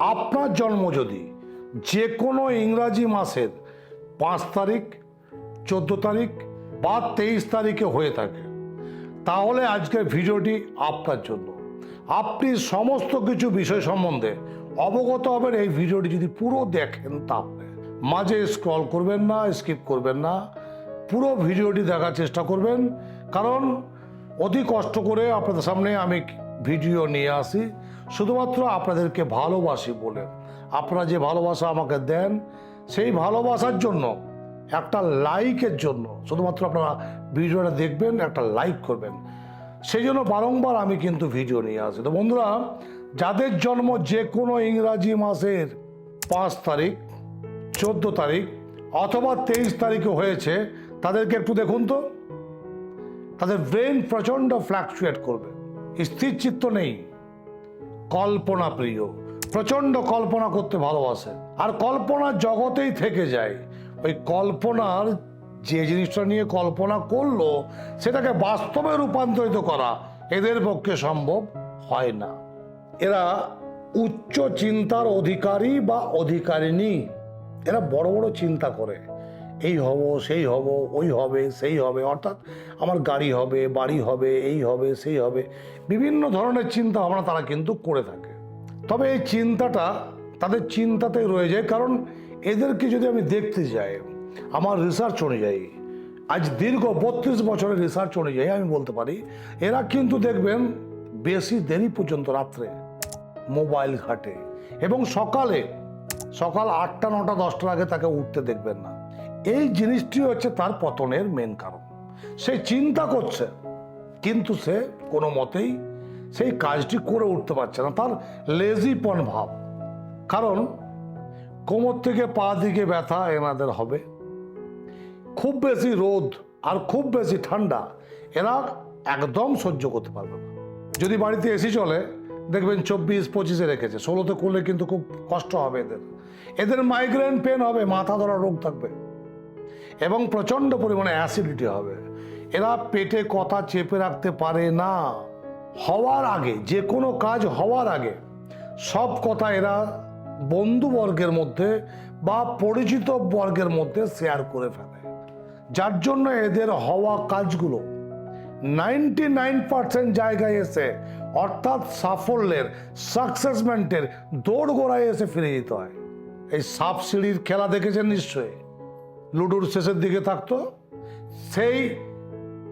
আপনার জন্ম যদি যে কোনো ইংরাজি মাসের পাঁচ তারিখ, চোদ্দ তারিখ বা তেইশ তারিখে হয়ে থাকে, তাহলে আজকের ভিডিওটি আপনার জন্য। আপনি সমস্ত কিছু বিষয় সম্বন্ধে অবগত হবেন, এই ভিডিওটি যদি পুরো দেখেন তাহলে। মাঝে স্ক্রল করবেন না স্কিপ করবেন না, পুরো ভিডিওটি দেখার চেষ্টা করবেন, কারণ অতি কষ্ট করে আপনাদের সামনে আমি ভিডিও নিয়ে আসি। শুধুমাত্র আপনাদেরকে ভালোবাসি বলে। আপনারা যে ভালোবাসা আমাকে দেন, সেই ভালোবাসার জন্য, একটা লাইকের জন্য, শুধুমাত্র আপনারা ভিডিওটা দেখবেন, একটা লাইক করবেন। সেই জন্য বারংবার আমি কিন্তু ভিডিও নিয়ে আসি। তো বন্ধুরা, যাদের জন্ম যে কোনো ইংরাজি মাসের পাঁচ তারিখ, চোদ্দ তারিখ অথবা তেইশ তারিখে হয়েছে, তাদেরকে একটু দেখুন তো। তাদের ব্রেন প্রচণ্ড ফ্ল্যাকচুয়েট করবে। স্থির চিত্ত নেই। কল্পনা প্রিয়। প্রচণ্ড কল্পনা করতে ভালোবাসে। আর কল্পনার জগতেই থেকে যায়। ওই কল্পনার যে জিনিসটা নিয়ে কল্পনা করল, সেটাকে বাস্তবে রূপান্তরিত করা এদের পক্ষে সম্ভব হয় না। এরা উচ্চ চিন্তার অধিকারী বা অধিকারিণী। এরা বড় বড় চিন্তা করে। এই হব, সেই হব, ওই হবে, সেই হবে, অর্থাৎ আমার গাড়ি হবে, বাড়ি হবে, এই হবে, সেই হবে, বিভিন্ন ধরনের চিন্তা ভাবনা তারা কিন্তু করে থাকে। তবে এই চিন্তাটা তাদের চিন্তাতেই রয়ে যায়, কারণ এদেরকে যদি আমি দেখতে যাই, আমার রিসার্চ অনুযায়ী, আজ দীর্ঘ বত্রিশ বছরের রিসার্চ অনুযায়ী আমি বলতে পারি, এরা কিন্তু দেখবেন বেশি দেরি পর্যন্ত রাত্রে মোবাইল ঘাটে এবং সকালে, সকাল আটটা, নটা, দশটার আগে তাকে উঠতে দেখবেন না। এই জিনিসটি হচ্ছে তার পতনের মেন কারণ। সে চিন্তা করছে, কিন্তু সে কোনো মতেই সেই কাজটি করে উঠতে পারছে না, তার লেজিপন ভাব। কারণ কোমর থেকে পা দিকে ব্যথা এনাদের হবে। খুব বেশি রোদ আর খুব বেশি ঠান্ডা এরা একদম সহ্য করতে পারবে না। যদি বাড়িতে এসি চলে, দেখবেন চব্বিশ, পঁচিশে রেখেছে, ষোলোতে করলে কিন্তু খুব কষ্ট হবে এদের। এদের মাইগ্রেন পেন হবে, মাথা ধরা রোগ থাকবে। এবং প্রচণ্ড পরিমাণে অ্যাসিডিটি হবে। এরা পেটে কথা চেপে রাখতে পারে না। হওয়ার আগে, যে কোনো কাজ হওয়ার আগে, সব কথা এরা বন্ধু বর্গের মধ্যে বা পরিচিত বর্গের মধ্যে শেয়ার করে ফেলে। যার জন্য এদের হওয়া কাজগুলো নাইনটি নাইন পার্সেন্ট জায়গায় এসে, অর্থাৎ সাফল্যের সাকসেসমেন্টের দৌড় গোড়ায় এসে ফিরে যেতে হয়। এই সাপ সিঁড়ির খেলা দেখেছেন নিশ্চয়ই? লুডুর শেষের দিকে থাকতো। সেই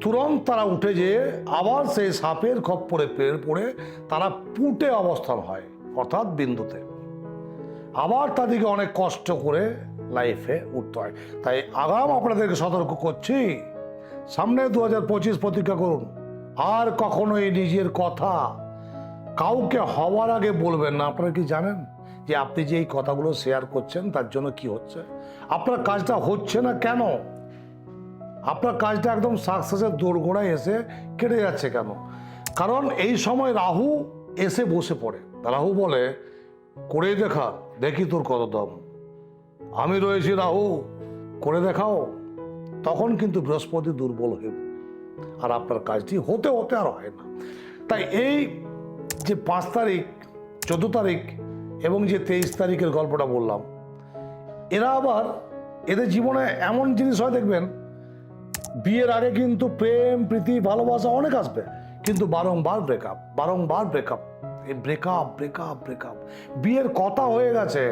তুরন্ত তারা উঠে যেয়ে আবার সেই সাপের খপ্পরে পেড়ে পড়ে তারা পুটে অবস্থান হয়, অর্থাৎ বিন্দুতে। আবার তাদেরকে অনেক কষ্ট করে লাইফে উঠতে হয়। তাই আগাম আপনাদেরকে সতর্ক করছি, সামনে দু হাজার পঁচিশ প্রতিজ্ঞা করুন। আর কখনোই নিজের কথা কাউকে হওয়ার আগে বলবেন না। আপনারা কি জানেন? যে আপনি যে এই কথাগুলো শেয়ার করছেন, তার জন্য কি হচ্ছে? আপনার কাজটা হচ্ছে না কেন? আপনার কাজটা একদম সাকসেসের দোরগোড়ায় এসে কেটে যাচ্ছে কেন? কারণ এই সময় রাহু এসে বসে পড়ে। রাহু বলে, করে দেখা, দেখি তোর কত দম। আমি রয়েছি রাহু, করে দেখাও। তখন কিন্তু বৃহস্পতি দুর্বল হয়ে আর আপনার কাজটি হতে হতে আর হয় না। তাই এই যে পাঁচ তারিখ, চোদ্দ তারিখ এবং যে তেইশ তারিখের গল্পটা বললাম। এরা আবার এদের জীবনে এমন জিনিস হয়, দেখবেন, বিয়ের আগে কিন্তু প্রেম, প্রীতি, ভালোবাসা অনেক আসবে, কিন্তু বারংবার ব্রেকআপ বারংবার ব্রেকআপ এই ব্রেকআপ ব্রেকআপ ব্রেকআপ বিয়ের কথা হয়ে গেছে,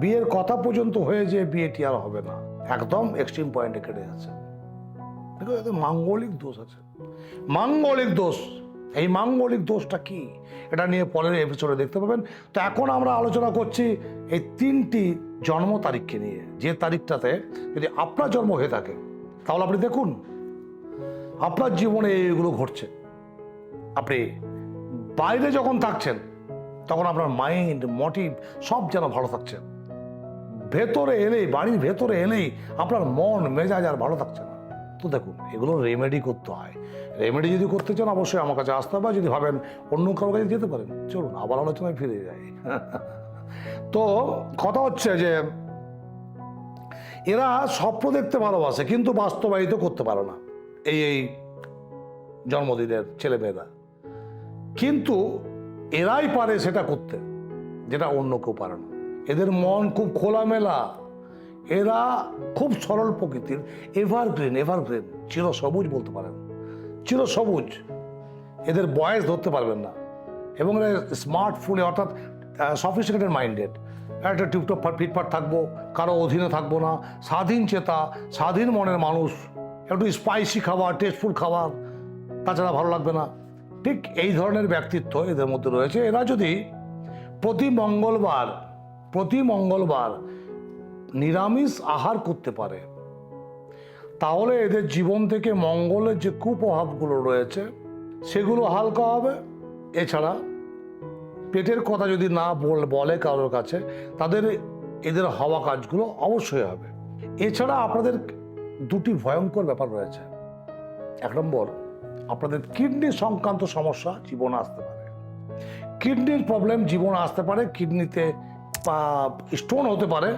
বিয়ের কথা পর্যন্ত হয়ে যে বিয়েটি আর হবে না। একদম এক্সট্রিম পয়েন্টে কেটে যাচ্ছে। দেখো মাঙ্গলিক দোষ আছে। মাঙ্গলিক দোষ এই মাঙ্গলিক দোষটা কি? এটা নিয়ে পরের এপিসোডে দেখতে পাবেন। তো এখন আমরা আলোচনা করছি এই তিনটি জন্ম তারিখকে নিয়ে। যে তারিখটাতে যদি আপনার জন্ম হয়ে থাকে, তাহলে আপনি দেখুন, আপনার জীবনে এগুলো ঘটছে। আপনি বাইরে যখন থাকছেন, তখন আপনার মাইন্ড মোটিভ সব যেন ভালো থাকছে। ভেতরে এলেই, বাড়ির ভেতরে এলেই আপনার মন, মেজাজ আর ভালো থাকছে তো দেখুন, এগুলো রেমেডি করতে হয়। রেমেডি যদি করতে চান, অবশ্যই আমার কাছে আসতে হবে। যদি ভাবেন অন্য কারও কাছে যেতে পারেন, চলুন, আবার আলোচনায় ফিরে যাই। তো কথা হচ্ছে যে, এরা স্বপ্ন দেখতে ভালোবাসে, কিন্তু বাস্তবায়িত করতে পারে না। এই এই জন্মদিনের ছেলেমেয়েরা। কিন্তু এরাই পারে সেটা করতে, যেটা অন্য কেউ পারে না। এদের মন খুব খোলামেলা। এরা খুব সরল প্রকৃতির এভারগ্রিন এভারগ্রিন চির সবুজ বলতে পারেন। চির সবুজ এদের বয়স ধরতে পারবেন না। এবং এরা স্মার্টফোনে অর্থাৎ সফিস্টিকেটেড মাইন্ডেড একটা টিপটপ ফিটফাট থাকব, কারও অধীনে থাকব না। স্বাধীন চেতা, স্বাধীন মনের মানুষ, একটু স্পাইসি খাবার টেস্টফুল খাবার, তাছাড়া ভালো লাগবে না। ঠিক এই ধরনের ব্যক্তিত্ব এদের মধ্যে রয়েছে। এরা যদি প্রতি মঙ্গলবার প্রতি মঙ্গলবার নিরামিষ আহার করতে পারে। তাহলে এদের জীবন থেকে মঙ্গলের যে কুপ্রভাবগুলো রয়েছে, সেগুলো হালকা হবে। এছাড়া পেটের কথা যদি না বল, বলে কারোর কাছে, তাদের এদের হওয়া কাজগুলো অবশ্যই হবে। এছাড়া আপনাদের দুটি ভয়ঙ্কর ব্যাপার রয়েছে। এক নম্বর, আপনাদের কিডনি সংক্রান্ত সমস্যা জীবনে আসতে পারে। কিডনির প্রবলেম জীবনে আসতে পারে। কিডনিতে স্টোন হতে পারে।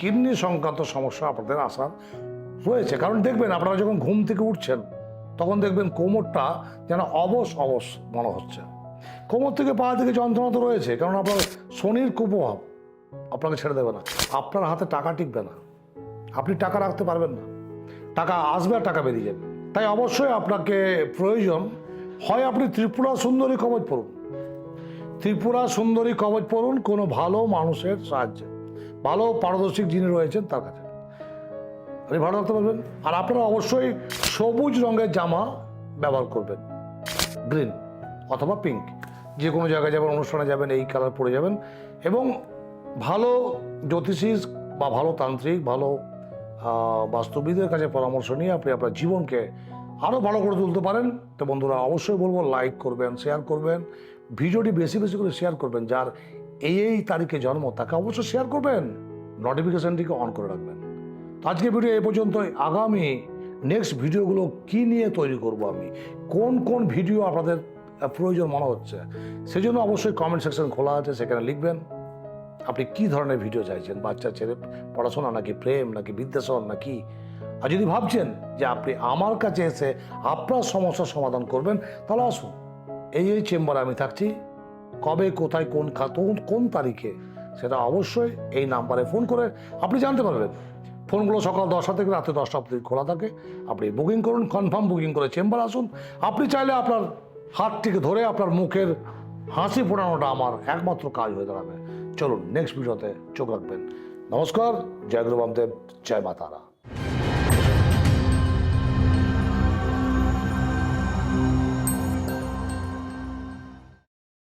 কিডনি সংক্রান্ত সমস্যা আপনাদের আসার রয়েছে কারণ দেখবেন আপনারা যখন ঘুম থেকে উঠছেন, তখন দেখবেন কোমরটা যেন অবশ অবশ মনে হচ্ছে। কোমর থেকে পা থেকে যন্ত্রণা তো রয়েছে, কারণ আপনার শনির কুপ্রভাব আপনাকে ছেড়ে দেবে না। আপনার হাতে টাকা টিকবে না। আপনি টাকা রাখতে পারবেন না। টাকা আসবে আর টাকা বেরিয়ে যাবে। তাই অবশ্যই আপনাকে প্রয়োজন হয় আপনি ত্রিপুরা সুন্দরী কবচ পড়ুন। ত্রিপুরা সুন্দরী কবচ পড়ুন কোনো ভালো মানুষের সাহায্যে। ভালো পারদর্শিক যিনি রয়েছেন তার কাছে। আপনি ভালো রাখতে পারবেন। আর আপনারা অবশ্যই সবুজ রঙের জামা ব্যবহার করবেন। গ্রিন অথবা পিঙ্ক যে কোনো জায়গায় যাবেন, অনুষ্ঠানে যাবেন, এই কালার পরে যাবেন। এবং ভালো জ্যোতিষী বা ভালো তান্ত্রিক, ভালো বাস্তুবিদের কাছে পরামর্শ নিয়ে আপনি আপনার জীবনকে আরও ভালো করে তুলতে পারেন। তো বন্ধুরা, অবশ্যই বলব লাইক করবেন শেয়ার করবেন। ভিডিওটি বেশি বেশি করে শেয়ার করবেন, যার এই এই তারিখে জন্ম, তাকে অবশ্যই শেয়ার করবেন। নোটিফিকেশানটিকে অন করে রাখবেন। তো আজকে ভিডিও এই পর্যন্তই। আগামী নেক্সট ভিডিওগুলো কি নিয়ে তৈরি করব আমি? কোন কোন ভিডিও আপনাদের প্রয়োজন মনে হচ্ছে? সেজন্য অবশ্যই কমেন্ট সেকশন খোলা আছে, সেখানে লিখবেন। আপনি কি ধরনের ভিডিও চাইছেন? বাচ্চা, ছেলে, পড়াশোনা নাকি প্রেম, নাকি বিদ্বেষণ, নাকি? আর যদি ভাবছেন যে আপনি আমার কাছে এসে আপনার সমস্যার সমাধান করবেন, তাহলে আসুন। এই এই চেম্বারে আমি থাকছি। কবে, কোথায়, কোন কোন কোন তারিখে, সেটা অবশ্যই এই নাম্বারে ফোন করে আপনি জানতে পারবেন। ফোনগুলো সকাল দশটা থেকে রাতে দশটা অবধি খোলা থাকে। আপনি বুকিং করুন, কনফার্ম বুকিং করে চেম্বার আসুন। আপনি চাইলে আপনার হাতটিকে ধরে আপনার মুখের হাসি ফোটানোটা আমার একমাত্র কাজ হয়ে দাঁড়াবে। চলুন নেক্সট ভিডিওতে চোখ রাখবেন। নমস্কার, জয় গুরু বামদেব, জয় মাতারা